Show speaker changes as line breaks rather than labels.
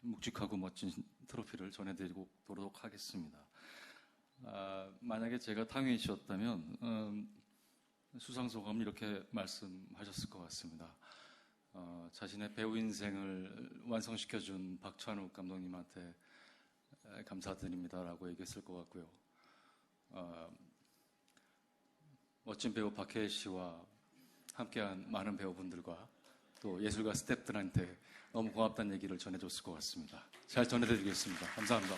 묵직하고 멋진 트로피를 전해드리도록 하겠습니다. 아, 만약에 제가 씨였다면 음, 수상 소감 이렇게 말씀하셨을 것 같습니다. 어, 자신의 배우 인생을 완성시켜준 박찬욱 감독님한테 에, 감사드립니다라고 얘기했을 것 같고요. 어, 멋진 배우 박해일 씨와 함께한 많은 배우분들과 또 예술가 스태프들한테 너무 고맙다는 얘기를 전해줬을 것 같습니다. 잘 전해드리겠습니다. 감사합니다.